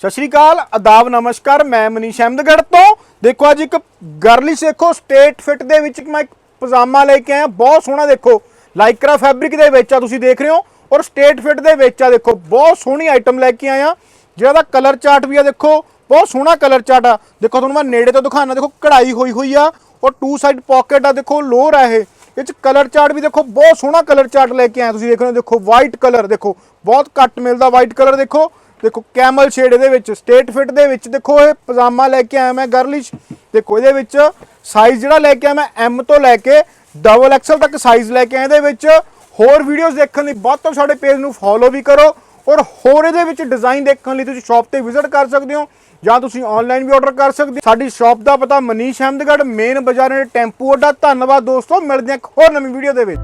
ਸਤਿ ਸ਼੍ਰੀ ਅਕਾਲ ਆਦਾਬ ਨਮਸਕਾਰ, ਮੈਂ ਮਨੀਸ਼ ਅਹਿਮਦਗੜ੍ਹ ਤੋਂ। ਦੇਖੋ, ਅੱਜ ਇੱਕ ਗਰਲਿਸ਼ ਦੇਖੋ ਸਟੇਟ ਫਿਟ ਦੇ ਵਿੱਚ ਮੈਂ ਇੱਕ ਪਜਾਮਾ ਲੈ ਕੇ ਆਇਆ, ਬਹੁਤ ਸੋਹਣਾ ਦੇਖੋ। ਲਾਈਕਰਾ ਫੈਬਰਿਕ ਦੇ ਵਿੱਚ ਆ, ਤੁਸੀਂ ਦੇਖ ਰਹੇ ਹੋ। ਔਰ ਸਟੇਟ ਫਿਟ ਦੇ ਵਿੱਚ ਆ, ਦੇਖੋ, ਬਹੁਤ ਸੋਹਣੀ ਆਈਟਮ ਲੈ ਕੇ ਆਇਆ। ਜਿਹੜਾ ਦਾ ਕਲਰ ਚਾਰਟ ਵੀ ਆ, ਦੇਖੋ, ਬਹੁਤ ਸੋਹਣਾ ਕਲਰ ਚਾਰਟ ਆ। ਦੇਖੋ, ਤੁਹਾਨੂੰ ਮੈਂ ਨੇੜੇ ਤੋਂ ਦਿਖਾਣਾ ਦੇਖੋ, ਕਢਾਈ ਹੋਈ ਹੋਈ ਆ। ਔਰ ਟੂ ਸਾਈਡ ਪਾਕਟ ਆ, ਦੇਖੋ, ਲੋਅਰ ਆ ਇਹ। ਇਹ ਚ ਕਲਰ ਚਾਰਟ ਵੀ ਦੇਖੋ, ਬਹੁਤ ਸੋਹਣਾ ਕਲਰ ਚਾਰਟ ਲੈ ਕੇ ਆਇਆ। ਤੁਸੀਂ ਦੇਖ ਰਹੇ ਹੋ, ਦੇਖੋ ਵਾਈਟ ਕਲਰ ਦੇਖੋ, ਬਹੁਤ ਘੱਟ ਮਿਲਦਾ ਵਾਈਟ ਕਲਰ ਦੇਖੋ। ਦੇਖੋ, ਕੈਮਲ ਸ਼ੇਡ ਇਹਦੇ ਵਿੱਚ, ਸਟੇਟ ਫਿਟ ਦੇ ਵਿੱਚ, ਦੇਖੋ ਇਹ ਪਜਾਮਾ ਲੈ ਕੇ ਆਇਆ ਮੈਂ ਗਰਲਿਸ਼। ਦੇਖੋ, ਇਹਦੇ ਵਿੱਚ ਸਾਈਜ਼ ਜਿਹੜਾ ਲੈ ਕੇ ਆਇਆ ਮੈਂ ਐਮ ਤੋਂ ਲੈ ਕੇ ਡਬਲ ਐਕਸਲ ਤੱਕ ਸਾਈਜ਼ ਲੈ ਕੇ ਆਇਆ। ਇਹਦੇ ਵਿੱਚ ਹੋਰ ਵੀਡੀਓਜ਼ ਦੇਖਣ ਲਈ ਬਹੁਤ ਤੋਂ ਸਾਡੇ ਪੇਜ ਨੂੰ ਫੋਲੋ ਵੀ ਕਰੋ ਔਰ ਹੋਰ ਇਹਦੇ ਵਿੱਚ ਡਿਜ਼ਾਈਨ ਦੇਖਣ ਲਈ ਤੁਸੀਂ ਸ਼ਾਪ ਤੇ ਵਿਜ਼ਿਟ ਕਰ ਸਕਦੇ ਹੋ ਜਾਂ ਤੁਸੀਂ ਆਨਲਾਈਨ ਵੀ ਆਰਡਰ ਕਰ ਸਕਦੇ ਹੋ। ਸਾਡੀ ਸ਼ਾਪ ਦਾ ਪਤਾ ਮਨੀਸ਼ ਅਹਿਮਦਗੜ੍ਹ ਮੇਨ ਬਾਜ਼ਾਰ ਦੇ ਟੈਂਪੂ ਅੱਡਾ। ਧੰਨਵਾਦ ਦੋਸਤੋ, ਮਿਲਦੇ ਹਾਂ ਇੱਕ ਹੋਰ ਨਵੀਂ ਵੀਡੀਓ ਦੇ ਵਿੱਚ।